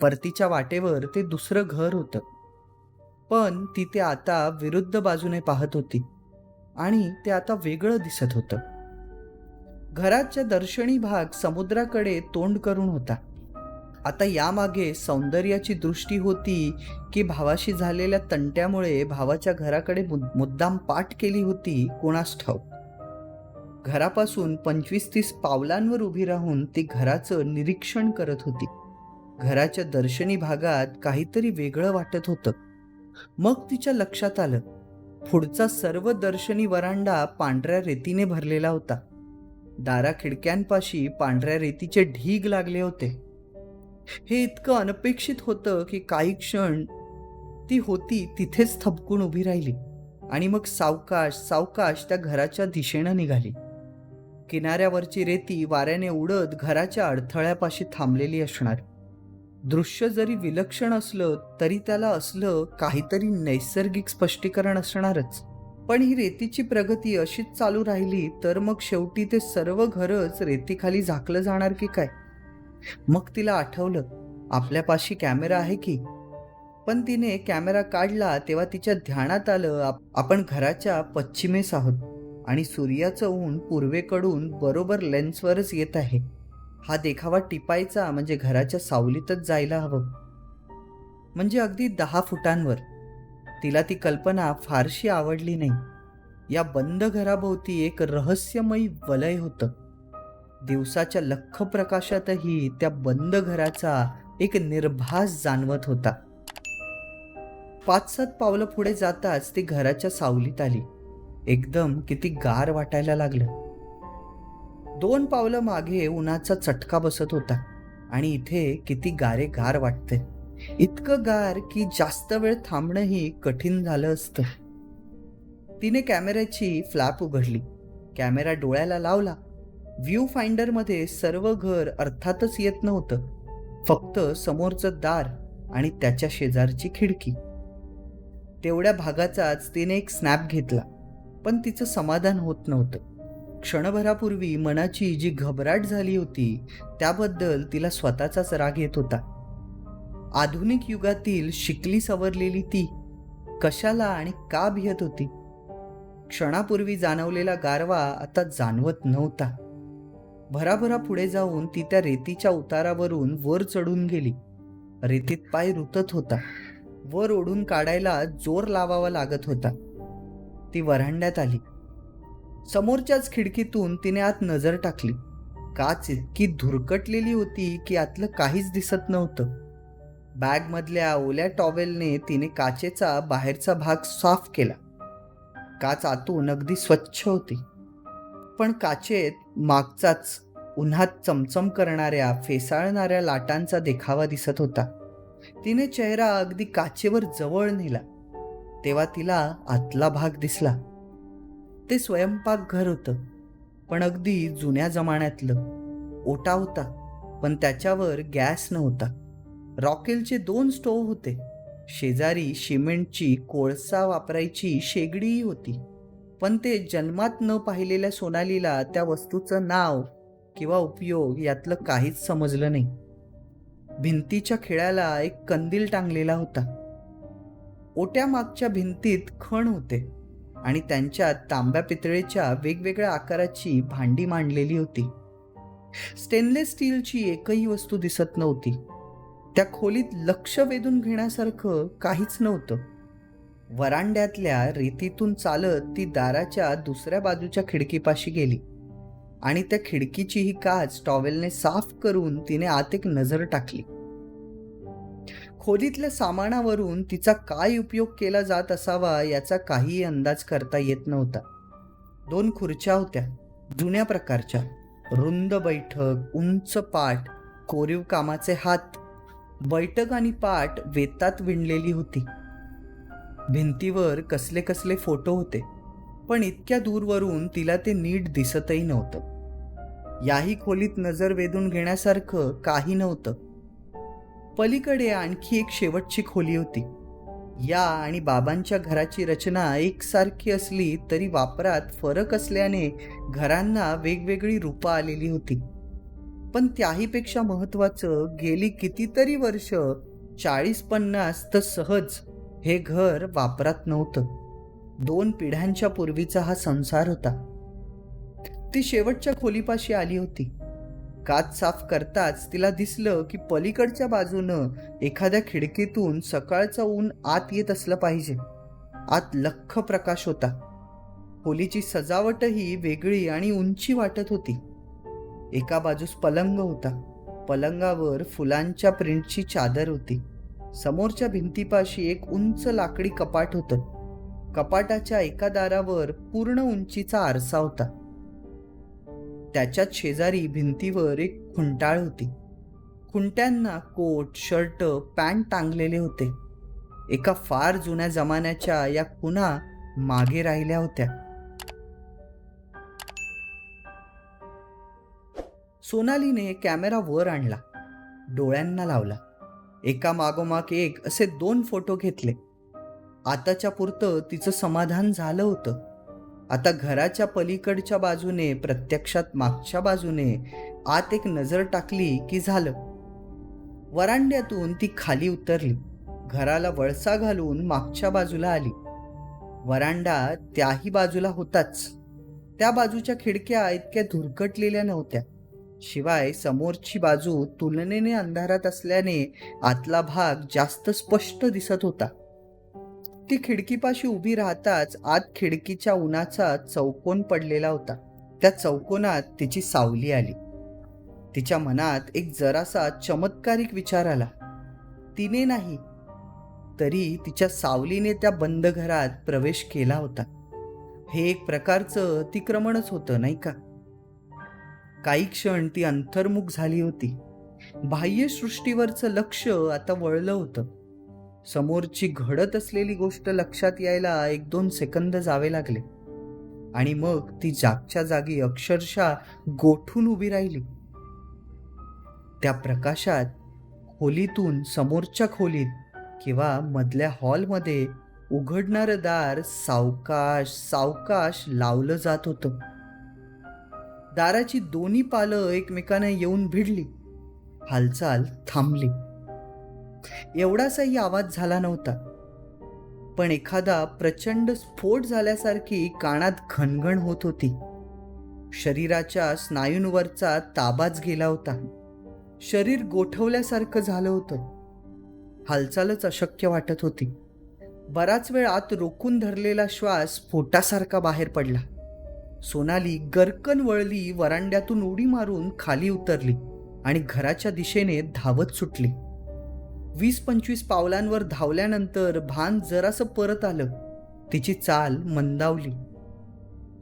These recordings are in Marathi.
परतीच्या वाटेवर ते दुसरं घर होतं. पण ती ते आता विरुद्ध बाजूने पाहत होती आणि ते आता वेगळं दिसत होतं. घराच्या दर्शनी भाग समुद्राकडे तोंड करून होता. आता यामागे सौंदर्याची दृष्टी होती की भावाशी झालेल्या तंट्यामुळे भावाच्या घराकडे मुद्दाम पाठ केली होती कोणास ठाऊक. घरापासून पंचवीस तीस पावलांवर उभी राहून ती घराचं निरीक्षण करत होती. घराच्या दर्शनी भागात काहीतरी वेगळं वाटत होतं. मग तिच्या लक्षात आलं. पुढचा सर्व दर्शनी वरांडा पांढऱ्या रेतीने भरलेला होता. दारा खिडक्यांपाशी पांढऱ्या रेतीचे ढीग लागले होते. हे इतकं अनपेक्षित होतं की काही क्षण ती होती तिथेच थबकून उभी राहिली आणि मग सावकाश सावकाश त्या घराच्या दिशेनं निघाली. किनाऱ्यावरची रेती वाऱ्याने उडत घराच्या अडथळ्यापाशी थांबलेली असणार. दृश्य जरी विलक्षण असलं तरी त्याला असलं काहीतरी नैसर्गिक स्पष्टीकरण असणारच. पण ही रेतीची प्रगती अशीच चालू राहिली तर मग शेवटी ते सर्व घरच रेतीखाली झाकलं जाणार की काय? मग तिला आठवलं आपल्यापाशी कॅमेरा आहे की? पण तिने कॅमेरा काढला तेव्हा तिच्या ध्यानात आलं आप- आपण घराच्या पश्चिमेस आहोत. आणि सूर्याचं ऊन पूर्वेकडून बरोबर लेन्सवरच येत आहे. हा देखावा टिपायचा म्हणजे घराच्या सावलीतच जायला हवं. म्हणजे अगदी दहा फुटांवर. तिला ती कल्पना फारशी आवडली नाही. या बंद घराभोवती एक रहस्यमयी वलय होतं. दिवसाच्या लख्ख प्रकाशातही त्या बंद घराचा एक निर्भास जाणवत होता. पाच सात पावलं पुढे जाताच ती घराच्या सावलीत आली. एकदम किती गार वाटायला लागलं. दोन पावलं मागे उन्हाचा चटका बसत होता आणि इथे किती गारे गार वाटते. इतकं गार की जास्त वेळ थांबणंही कठीण झालं असतं. तिने कॅमेऱ्याची फ्लॅप उघडली. कॅमेरा डोळ्याला लावला. व्ह्यू फाइंडरमध्ये सर्व घर अर्थातच येत नव्हतं. फक्त समोरचं दार आणि त्याच्या शेजारची खिडकी. तेवढ्या भागाचाच तिने एक स्नॅप घेतला. पण तिचं समाधान होत नव्हतं. क्षणभरापूर्वी मनाची जी घबराट झाली होती त्याबद्दल तिला स्वतःचाच राग येत होता. आधुनिक युगातील शिकली सवरलेली ती कशाला आणि का भियत होती? क्षणापूर्वी जाणवलेला गारवा आता जाणवत नव्हता. भराभरा पुढे जाऊन ती त्या रेतीच्या उतारावरून वर चढून गेली. रेतीत पाय रुतत होता. वर ओढून काढायला जोर लावावा लागत होता. ती वरांड्यात आली. समोरच्याच खिडकीतून तिने आत नजर टाकली. काच इतकी धुरकटलेली होती की आतलं काहीच दिसत नव्हतं. बॅगमधल्या ओल्या टॉवेलने तिने काचेचा बाहेरचा भाग साफ केला. काच आतून अगदी स्वच्छ होती. पण काचेत मागचाच उन्हात चमचम करणाऱ्या फेसाळणाऱ्या लाटांचा देखावा दिसत होता. तिने चेहरा अगदी काचेवर जवळ नेला. तेव्हा तिला आतला भाग दिसला. ते स्वयंपाक घर होतं. पण अगदी जुन्या जमान्यातलं. ओटा होता पण त्याच्यावर गॅस नव्हता. रॉकेलचे दोन स्टोव्ह होते. शेजारी सिमेंटची कोळसा वापरायची शेगडीही होती. पण ते जन्मात न पाहिलेल्या सोनालीला त्या वस्तूचं नाव किंवा उपयोग यातलं काहीच समजलं नाही. भिंतीच्या खिळ्याला एक कंदील टांगलेला होता. ओट्यामागच्या भिंतीत खण होते. आणि त्यांच्यात तांब्या पितळेच्या वेगवेगळ्या आकाराची भांडी मांडलेली होती. स्टेनलेस स्टीलची एकही वस्तू दिसत नव्हती. त्या खोलीत लक्ष वेधून घेण्यासारखं काहीच नव्हतं. वरांड्यातल्या रेतीतून चालत ती दाराच्या दुसऱ्या बाजूच्या खिडकीपाशी गेली. आणि त्या खिडकीची ही काच टॉवेलने साफ करून तिने आत एक नजर टाकली. खोलीतल्या सामानावरून तिचा काय उपयोग केला जात असावा याचा काहीही अंदाज करता येत नव्हता. दोन खुर्च्या होत्या जुन्या प्रकारच्या. रुंद बैठक उंच पाठ कोरीव कामाचे हात. बैठक आणि पाठ वेतात विणलेली होती. भिंतीवर कसले कसले फोटो होते पण इतक्या दूरवरून तिला ते नीट दिसतही नव्हतं. याही खोलीत नजर वेधून घेण्यासारखं काही नव्हतं. पलीकडे आणखी एक शेवटची खोली होती. या आणि बाबांच्या घराची रचना एकसारखी असली तरी वापरात फरक असल्याने घरांना वेगवेगळी रूपं आलेली होती. पण त्याहीपेक्षा महत्वाचं गेली कितीतरी वर्ष चाळीस पन्नास तर सहज हे घर वापरात नव्हतं. दोन पिढ्यांच्या पूर्वीचा हा संसार होता. ती शेवटच्या खोलीपाशी आली होती. काच साफ करताच तिला दिसलं की पलीकडच्या बाजूनं एखाद्या खिडकीतून सकाळचं ऊन आत येत असलं पाहिजे. आत लख्ख प्रकाश होता. खोलीची सजावटही वेगळी आणि उंची वाटत होती. एका बाजूस पलंग होता. पलंगावर फुलांच्या प्रिंटची चादर होती. समोरच्या भिंतीपाशी एक उंच लाकडी कपाट होतं. कपाटाच्या एका दारावर पूर्ण उंचीचा आरसा होता. त्याच्याच शेजारी भिंतीवर एक खुंटाळ होती. खुंट्यांना कोट शर्ट पॅन्ट टांगलेले होते. एका फार जुन्या जमान्याच्या या खुना मागे राहिल्या होत्या. सोनालीने कॅमेरा वर आणला. डोळ्यांना लावला. एका मागोमाग एक असे दोन फोटो घेतले. आताच्या पुरतं तिचं समाधान झालं होतं. आता घराच्या पलीकडच्या बाजूने प्रत्यक्षात मागच्या बाजूने आत एक नजर टाकली की झालं. वरांड्यातून ती खाली उतरली. घराला वळसा घालून मागच्या बाजूला आली. वरांडा त्याही बाजूला होताच. त्या बाजूच्या खिडक्या इतक्या धुरकटलेल्या नव्हत्या. शिवाय समोरची बाजू तुलनेने अंधारात असल्याने आतला भाग जास्त स्पष्ट दिसत होता. ती खिडकीपाशी उभी राहताच आत खिडकीच्या उन्हाचा चौकोन पडलेला होता. त्या चौकोनात तिची सावली आली. तिच्या मनात एक जरासा चमत्कारिक विचार आला. तिने नाही तरी तिच्या सावलीने त्या बंद घरात प्रवेश केला होता. हे एक प्रकारचं अतिक्रमणच होतं नाही का? काही क्षण ती अंतर्मुख झाली होती. बाह्य सृष्टीवरचं लक्ष आता वळलं होतं. समोरची घडत असलेली गोष्ट लक्षात यायला एक दोन सेकंद जावे लागले. आणि मग ती जागच्या जागी अक्षरशः गोठून उभी राहिली. त्या प्रकाशात खोलीतून समोरच्या खोलीत किंवा मधल्या हॉलमध्ये उघडणारं दार सावकाश सावकाश लावलं जात होतं. दाराची दोन्ही पालं एकमेकांना येऊन भिडली. हालचाल थांबली. एवढासाही आवाज झाला नव्हता. पण एखादा प्रचंड स्फोट झाल्यासारखी कानात घणघण होत होती. शरीराच्या स्नायूंवरचा ताबाच गेला होता. शरीर गोठवल्यासारखं झालं होतं. हालचालच अशक्य वाटत होती. बराच वेळ आत रोखून धरलेला श्वास पोटासारखा बाहेर पडला. सोनाली गरकन वळली वरांड्यातून उडी मारून खाली उतरली आणि घराच्या दिशेने धावत सुटली. वीस पंचवीस पावलांवर धावल्यानंतर भान जरासं परत आलं. तिची चाल मंदावली.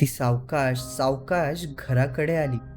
ती सावकाश सावकाश घराकडे आली.